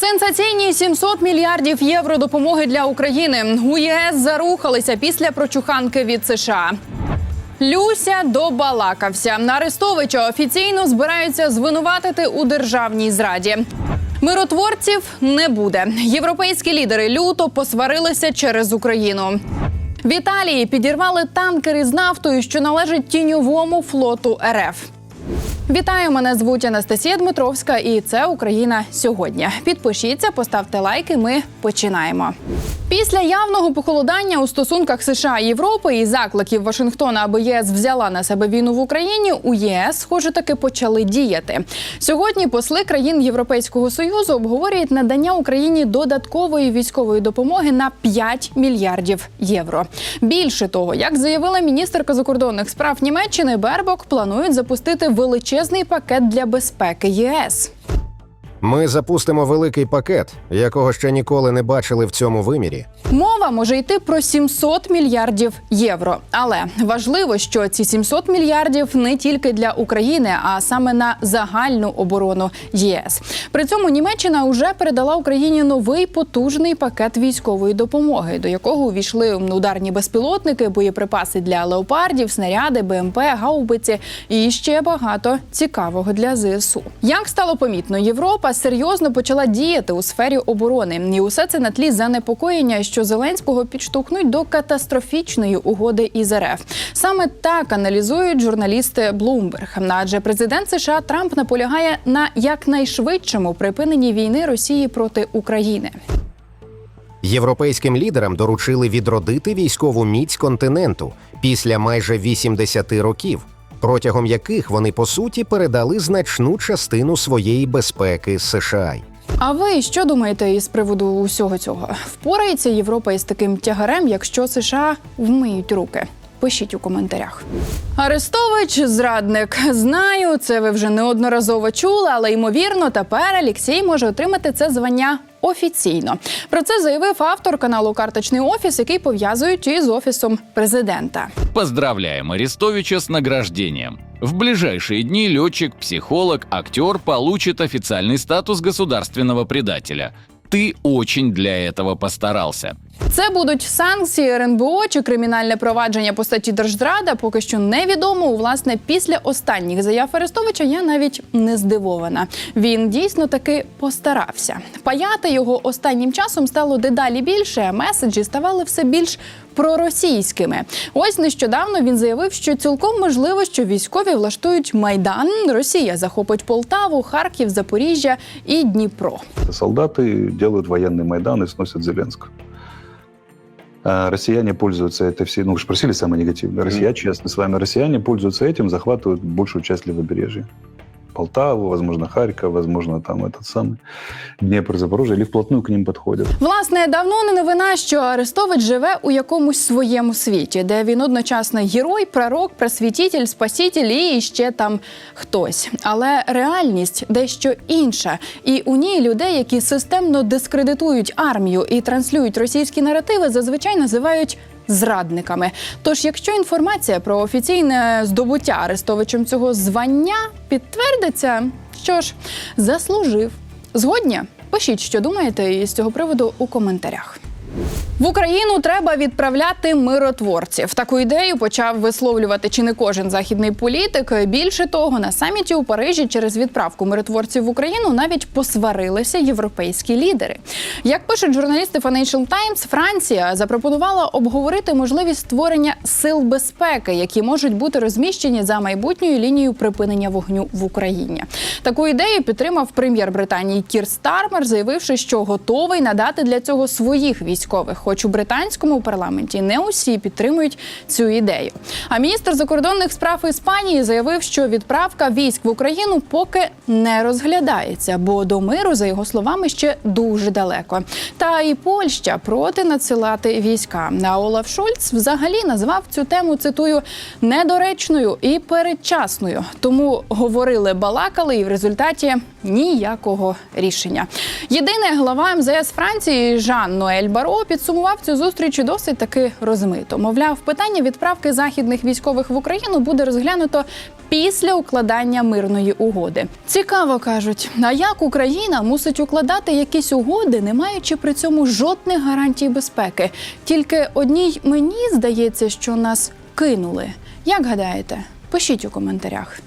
Сенсаційні 700 мільярдів євро допомоги для України. У ЄС зарухалися після прочуханки від США. Люся добалакався. Арестовича офіційно збираються звинуватити у державній зраді. Миротворців не буде. Європейські лідери люто посварилися через Україну. В Італії підірвали танкери з нафтою, що належить тіньовому флоту РФ. Вітаю, мене звуть Анастасія Дмитровська, і це Україна сьогодні. Підпишіться, поставте лайки. Ми починаємо. Після явного похолодання у стосунках США і Європи і закликів Вашингтона, аби ЄС взяла на себе війну в Україні, у ЄС, схоже, таки почали діяти. Сьогодні посли країн Європейського союзу обговорюють надання Україні додаткової військової допомоги на 5 мільярдів євро. Більше того, як заявила міністерка закордонних справ Німеччини, Бербок планують запустити величезний пакет для безпеки ЄС. Ми запустимо великий пакет, якого ще ніколи не бачили в цьому вимірі. Мова може йти про 700 мільярдів євро. Але важливо, що ці 700 мільярдів не тільки для України, а саме на загальну оборону ЄС. При цьому Німеччина вже передала Україні новий потужний пакет військової допомоги, до якого увійшли ударні безпілотники, боєприпаси для леопардів, снаряди, БМП, гаубиці і ще багато цікавого для ЗСУ. Як стало помітно, Європа серйозно почала діяти у сфері оборони, і усе це на тлі занепокоєння, що Зеленського підштовхнуть до катастрофічної угоди із РФ. Саме так аналізують журналісти Bloomberg. Адже президент США Трамп наполягає на якнайшвидшому припиненні війни Росії проти України. Європейським лідерам доручили відродити військову міць континенту після майже 80 років, протягом яких вони по суті передали значну частину своєї безпеки США. А ви що думаєте із приводу усього цього? Впорається Європа із таким тягарем, якщо США вмиють руки? Пишіть у коментарях. Арестович зрадник. Знаю, це ви вже неодноразово чули, але ймовірно, тепер Алексій може отримати це звання офіційно. Про це заявив автор каналу Карточний офіс, який пов'язують із офісом президента. Поздравляем Арестовича с награждением. В ближайшие дни летчик, психолог, актер получит официальный статус государственного предателя. Ты очень для этого постарался. Це будуть санкції РНБО чи кримінальне провадження по статті Держзрада. Поки що невідомо. Власне, після останніх заяв Арестовича я навіть не здивована. Він дійсно таки постарався. Паяти його останнім часом стало дедалі більше. Меседжі ставали все більш проросійськими. Ось нещодавно він заявив, що цілком можливо, що військові влаштують майдан. Росія захопить Полтаву, Харків, Запоріжжя і Дніпро. Солдаты делают военный майдан и сносят Зеленского. А Россияне пользуются этой всей... Ну, вы же просили самое негативное. Россия, честно с вами. Россияне пользуются этим, захватывают большую часть левобережья. Полтаву, возможно, Харьков, возможно, там этот самый Днепр, Запорожье, или вплотную к ним подходят. Власне, давно не новина, що Арестович живе у якомусь своєму світі, де він одночасно герой, пророк, просвітитель, спаситель і ще там хтось. Але реальність дещо інша, і у ній людей, які системно дискредитують армію і транслюють російські наративи, зазвичай називають. Зрадниками. Тож, якщо інформація про офіційне здобуття Арестовичем цього звання підтвердиться, що ж, заслужив. Згодні? Пишіть, що думаєте із цього приводу у коментарях. В Україну треба відправляти миротворців. Таку ідею почав висловлювати чи не кожен західний політик. Більше того, на саміті у Парижі через відправку миротворців в Україну навіть посварилися європейські лідери. Як пишуть журналісти Financial Times, Франція запропонувала обговорити можливість створення сил безпеки, які можуть бути розміщені за майбутньою лінією припинення вогню в Україні. Таку ідею підтримав прем'єр Британії Кір Стармер, заявивши, що готовий надати для цього своїх військових. Хоч у британському парламенті не усі підтримують цю ідею. А міністр закордонних справ Іспанії заявив, що відправка військ в Україну поки не розглядається, бо до миру, за його словами, ще дуже далеко. Та і Польща проти надсилати війська. А Олаф Шольц взагалі назвав цю тему цитую недоречною і передчасною. Тому говорили, балакали, і в результаті ніякого рішення. Єдине глава МЗС Франції Жан Ноель Баро підсумував цю зустріч досить таки розмито. Мовляв, питання відправки західних військових в Україну буде розглянуто після укладання мирної угоди. Цікаво кажуть, а як Україна мусить укладати якісь угоди, не маючи при цьому жодних гарантій безпеки? Тільки одній мені здається, що нас кинули. Як гадаєте? Пишіть у коментарях.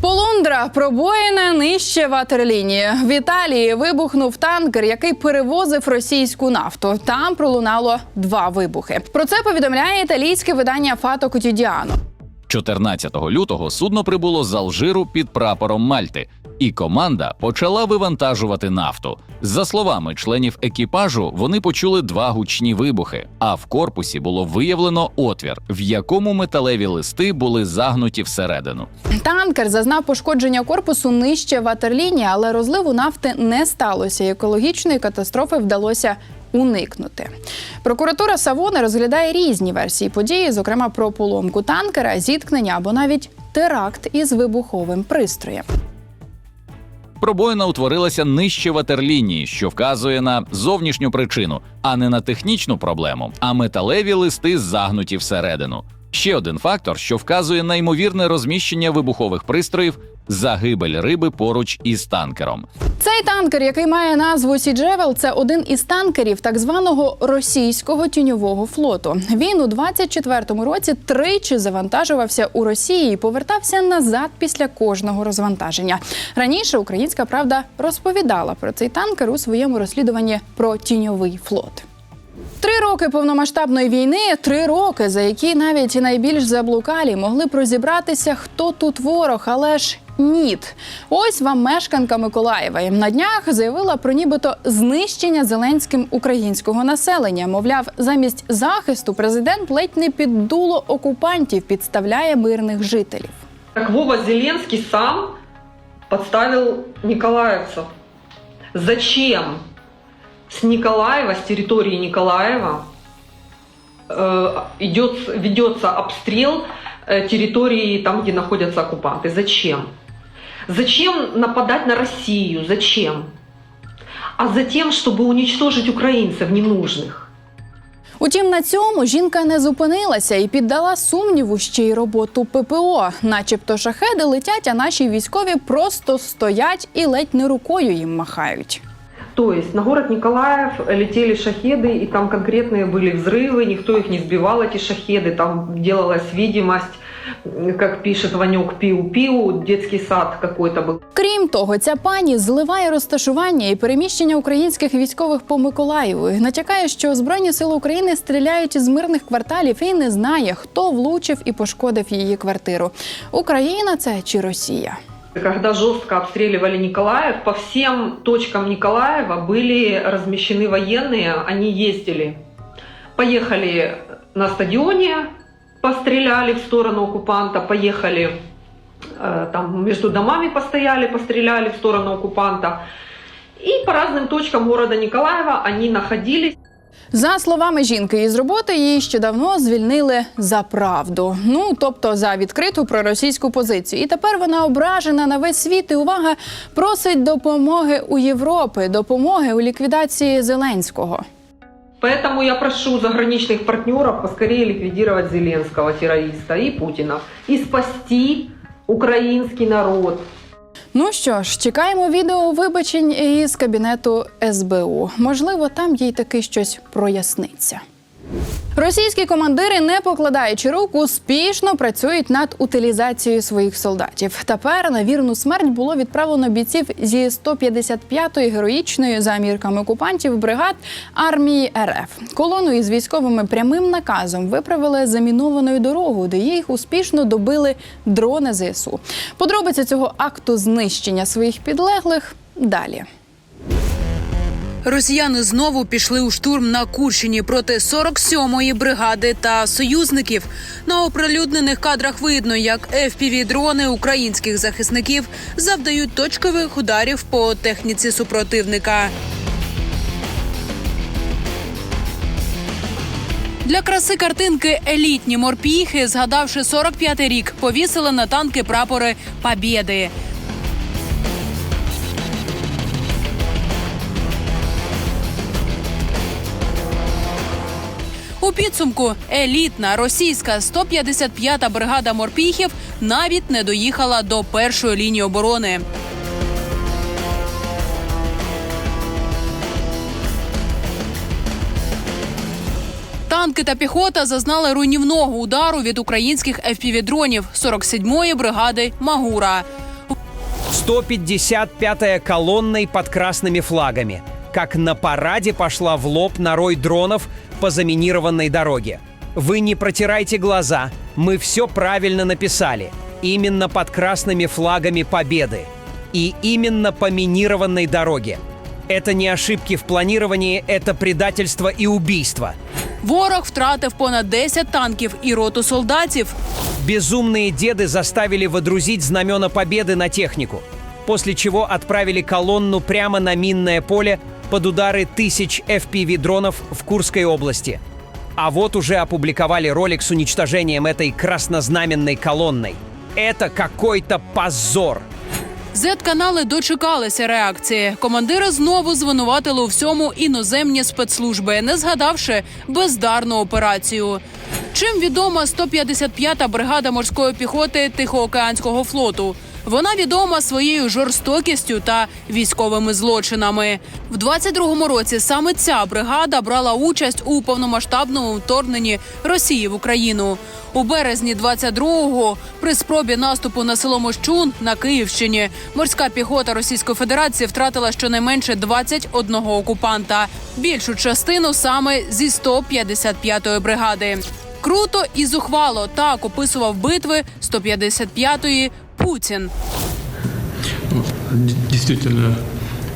Полундра пробоїна нижче ватерлінії. В Італії вибухнув танкер, який перевозив російську нафту. Там пролунало два вибухи. Про це повідомляє італійське видання Фато Котідіано. 14 лютого судно прибуло з Алжиру під прапором Мальти, і команда почала вивантажувати нафту. За словами членів екіпажу, вони почули два гучні вибухи. А в корпусі було виявлено отвір, в якому металеві листи були загнуті всередину. Танкер зазнав пошкодження корпусу нижче ватерлінії, але розливу нафти не сталося. Екологічної катастрофи вдалося уникнути. Прокуратура Савони розглядає різні версії події, зокрема про поломку танкера, зіткнення або навіть теракт із вибуховим пристроєм. Пробоїна утворилася нижче ватерлінії, що вказує на зовнішню причину, а не на технічну проблему, а металеві листи загнуті всередину. Ще один фактор, що вказує на ймовірне розміщення вибухових пристроїв загибель риби поруч із танкером. Цей танкер, який має назву Сіджевел, це один із танкерів так званого російського тіньового флоту. Він у 24-му році тричі завантажувався у Росії і повертався назад після кожного розвантаження. Раніше Українська правда розповідала про цей танкер у своєму розслідуванні про тіньовий флот. Три роки повномасштабної війни, три роки, за які навіть найбільш заблукалі могли б розібратися, хто тут ворог, але ж ніт. Ось вам мешканка Миколаєва. На днях заявила про нібито знищення Зеленським українського населення. Мовляв, замість захисту президент ледь не під дуло окупантів підставляє мирних жителів. Так Вова Зеленский сам подставил николаевцев. Зачем с Николаева, с территории Николаева э, идет, ведется обстрел э, территории там, где находятся оккупанты? Зачем? Зачем нападать на Россию? Зачем? А затем, чтобы уничтожить украинцев ненужных. Утім, на цьому жінка не зупинилася і піддала сумніву ще й роботу ППО. Начебто шахеди летять, а наші військові просто стоять і ледь не рукою їм махають. То есть на город Николаев летели шахеды, и там конкретные были взрывы, никто их не сбивал, эти шахеды, там делалась видимость, как пишет Ванек, пиу-пиу, детский сад какой-то был. Крім того, ця пані зливає розташування і переміщення українських військових по Миколаєву. І Натякає, що Збройні сили України стріляють із мирних кварталів і не знає, хто влучив і пошкодив її квартиру. Україна це чи Росія? Когда жестко обстреливали Николаев, по всем точкам Николаева были размещены военные, они ездили. Поехали на стадионе, постреляли в сторону оккупанта, поехали э, там между домами постояли, постреляли в сторону оккупанта. И по разным точкам города Николаева они находились. За словами жінки із роботи, її ще давно звільнили за правду. Ну тобто за відкриту проросійську позицію. І тепер вона ображена на весь світ. І увага просить допомоги у Європи, допомоги у ліквідації Зеленського. Поэтому я прошу заграничных партнеров поскорее ликвидировать Зеленского, террориста, и Путина, и спасти украинский народ. Ну що ж, чекаємо відео вибачень із кабінету СБУ. Можливо, там їй таки щось проясниться. Російські командири, не покладаючи рук, успішно працюють над утилізацією своїх солдатів. Тепер на вірну смерть було відправлено бійців зі 155-ї героїчної за мірками окупантів бригад армії РФ. Колону із військовими прямим наказом виправили замінованою дорогою, де їх успішно добили дрони ЗСУ. Подробиці цього акту знищення своїх підлеглих далі. Росіяни знову пішли у штурм на Курщині проти 47-ї бригади та союзників. На оприлюднених кадрах видно, як fpv дрони українських захисників завдають точкових ударів по техніці супротивника. Для краси картинки елітні морпіхи, згадавши 45-й рік, повісили на танки прапори Побєди. У підсумку елітна російська 155-та бригада морпіхів навіть не доїхала до першої лінії оборони. Танки та піхота зазнали руйнівного удару від українських FPV-дронів 47-ї бригади Магура. 155-я колонной под красными флагами. Как на параде пошла в лоб на рой дронов по заминированной дороге. Вы не протирайте глаза, мы все правильно написали. Именно под красными флагами победы. И именно по минированной дороге. Это не ошибки в планировании, это предательство и убийство. Ворог втратив понад 10 танків і роту солдатів. Безумные деды заставили водрузить знамена победы на технику, после чего отправили колонну прямо на минное поле под удары тысяч FPV-дронов в Курской области. А вот уже опубликовали ролик с уничтожением этой краснознаменной колонной. Это какой-то позор! Зет-канали дочекалися реакції. Командири знову звинуватили у всьому іноземні спецслужби, не згадавши бездарну операцію. Чим відома 155-та бригада морської піхоти Тихоокеанського флоту? Вона відома своєю жорстокістю та військовими злочинами. В 22-му році саме ця бригада брала участь у повномасштабному вторгненні Росії в Україну. У березні 22-го при спробі наступу на село Мощун на Київщині морська піхота Російської Федерації втратила щонайменше 21 окупанта. Більшу частину саме зі 155-ї бригади. Круто і зухвало так описував битви 155-ї Путін. Действительно,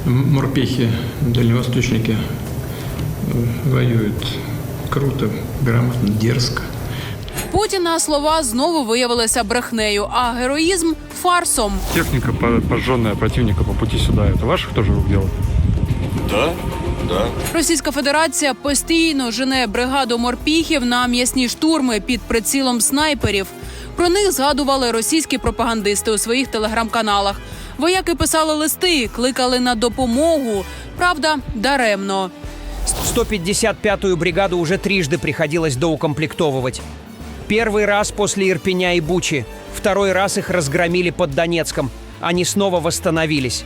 морпехи, дальневосточники э, воюют круто, грамотно, дерзко. Путіна слова знову виявилися брехнею, а героїзм фарсом. Техника, по- пожженная противника по пути сюда, это ваших тоже рук дело? Російська Федерація постійно жене бригаду морпіхів на м'ясні штурми під прицілом снайперів. Про них згадували російські пропагандисти у своїх телеграм-каналах. Вояки писали листи, кликали на допомогу. Правда, даремно. 155-ю бригаду уже трижды приходилось доукомплектовывать. Первый раз после Ирпеня и Бучи, второй раз их разгромили под Донецком. Они снова восстановились.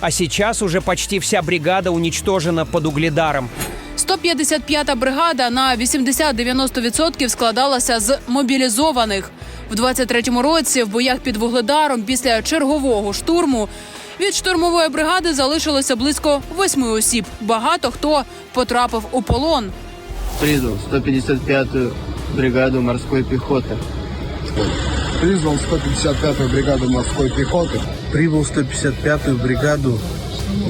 А сейчас уже почти вся бригада уничтожена под Угледаром. 155-та бригада на 80-90% складалася з мобілізованих. В 23-му році в боях під Вугледаром після чергового штурму від штурмової бригади залишилося близько восьми осіб. Багато хто потрапив у полон. призвал 155-ю бригаду морской пехоты. Призвал 155-ю бригаду морской пехоты. Прибыл 155-ю бригаду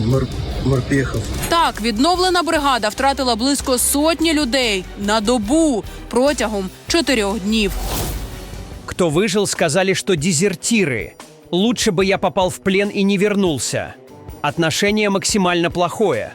мор- морпехов. Так, відновлена бригада втратила близько сотні людей на добу протягом чотирьох днів. Кто выжил, сказали, что дезертиры. Лучше бы я попал в плен и не вернулся. Отношение максимально плохое.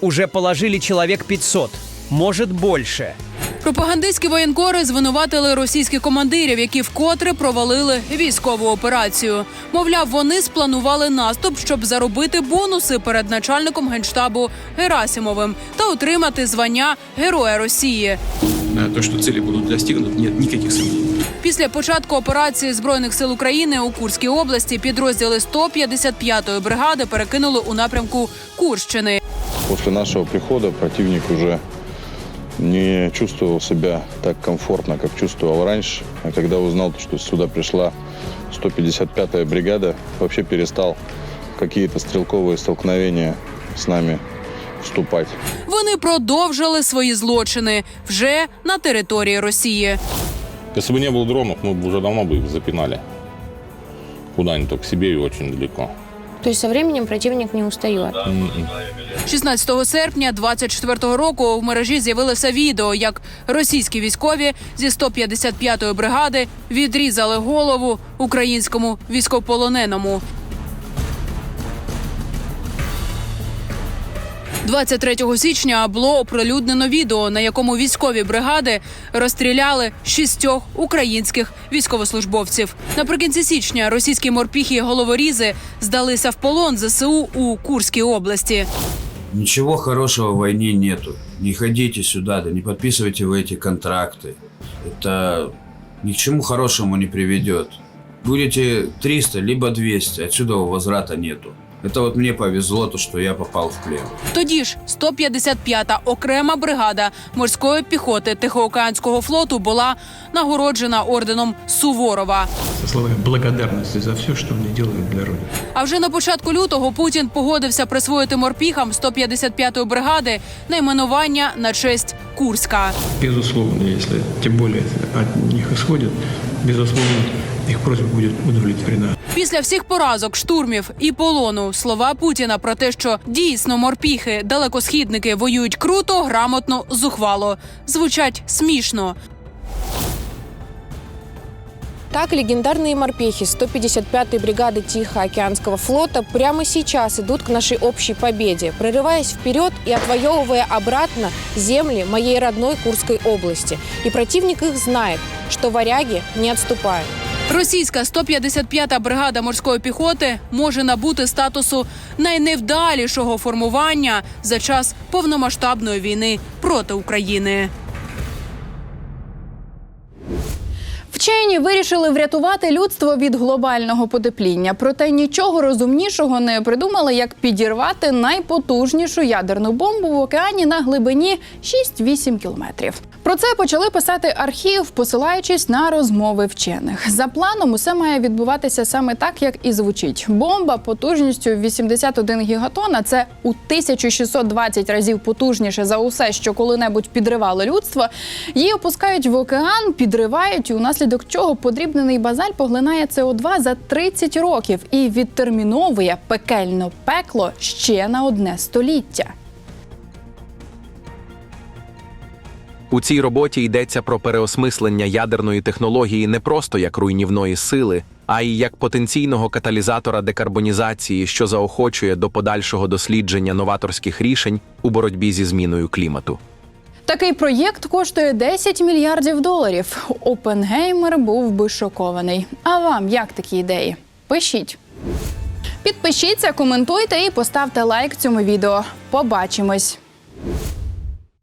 Уже положили человек 500, может больше. Пропагандистські воєнкори звинуватили російських командирів, які вкотре провалили військову операцію. Мовляв, вони спланували наступ, щоб заробити бонуси перед начальником генштабу Герасимовим та отримати звання Героя Росії. То, что цели будут достигнуты, нет никаких сомнений. Після початку операції збройних сил України у Курській області підрозділи 155-ї бригади перекинули у напрямку Курщини. После нашего прихода противник уже не чувствовал себя так комфортно, как чувствовал раньше. А когда узнал, что сюда пришла 155-я бригада, вообще перестал какие-то стрелковые столкновения с нами вступать. Вони продовжили свої злочини вже на території Росії. Если бы не было дронов, мы бы уже давно бы их запинали. Куда-нибудь, то к себе и очень далеко. То есть со временем противник не устает. 16 серпня 24-го року в мережі з'явилося відео, як російські військові зі 155-ї бригади відрізали голову українському військовополоненому. 23 січня було оприлюднено відео, на якому військові бригади розстріляли шістьох українських військовослужбовців. Наприкінці січня російські морпіхи головорізи здалися в полон ЗСУ у Курській області. Ничего хорошего в войне нету. Не ходите сюда, да не подписывайте вы эти контракты. Это ни к чему хорошему не приведет. Будете 300, либо 200, отсюда возврата нету. Это вот мне повезло, то, что я попал в плен. Тоді ж 155-та окрема бригада морської піхоти Тихоокеанського флоту була нагороджена орденом Суворова. Со словами благодарности за все, что они делают для Родины. А вже на початку лютого Путін погодився присвоїти морпіхам 155-ї бригади найменування на честь Курська. Безусловно, если тем более от них исходит, безусловно, их просьба будет удовлетворена. Після всіх поразок, штурмів і полону слова Путіна про те, що дійсно морпіхи, далекосхідники воюють круто, грамотно, зухвало, звучать смішно. Так, легендарные морпехи 155-й бригады Тихоокеанского флота прямо сейчас идут к нашей общей победе, прорываясь вперед и отвоевывая обратно земли моей родной Курской области. И противник их знает, что варяги не отступают. Російська 155-та бригада морської піхоти може набути статусу найневдалішого формування за час повномасштабної війни проти України. Вчені вирішили врятувати людство від глобального потепління. Проте нічого розумнішого не придумали, як підірвати найпотужнішу ядерну бомбу в океані на глибині 6-8 кілометрів. Про це почали писати архів, посилаючись на розмови вчених. За планом, усе має відбуватися саме так, як і звучить. Бомба потужністю 81 гігатон, а це у 1620 разів потужніше за усе, що коли-небудь підривало людство. Її опускають в океан, підривають, і унаслідок чого подрібнений базаль поглинає СО2 за 30 років і відтерміновує пекельно пекло ще на одне століття. У цій роботі йдеться про переосмислення ядерної технології не просто як руйнівної сили, а й як потенційного каталізатора декарбонізації, що заохочує до подальшого дослідження новаторських рішень у боротьбі зі зміною клімату. Такий проєкт коштує 10 мільярдів доларів. Опенгеймер був би шокований. А вам як такі ідеї? Пишіть. Підпишіться, коментуйте і поставте лайк цьому відео. Побачимось!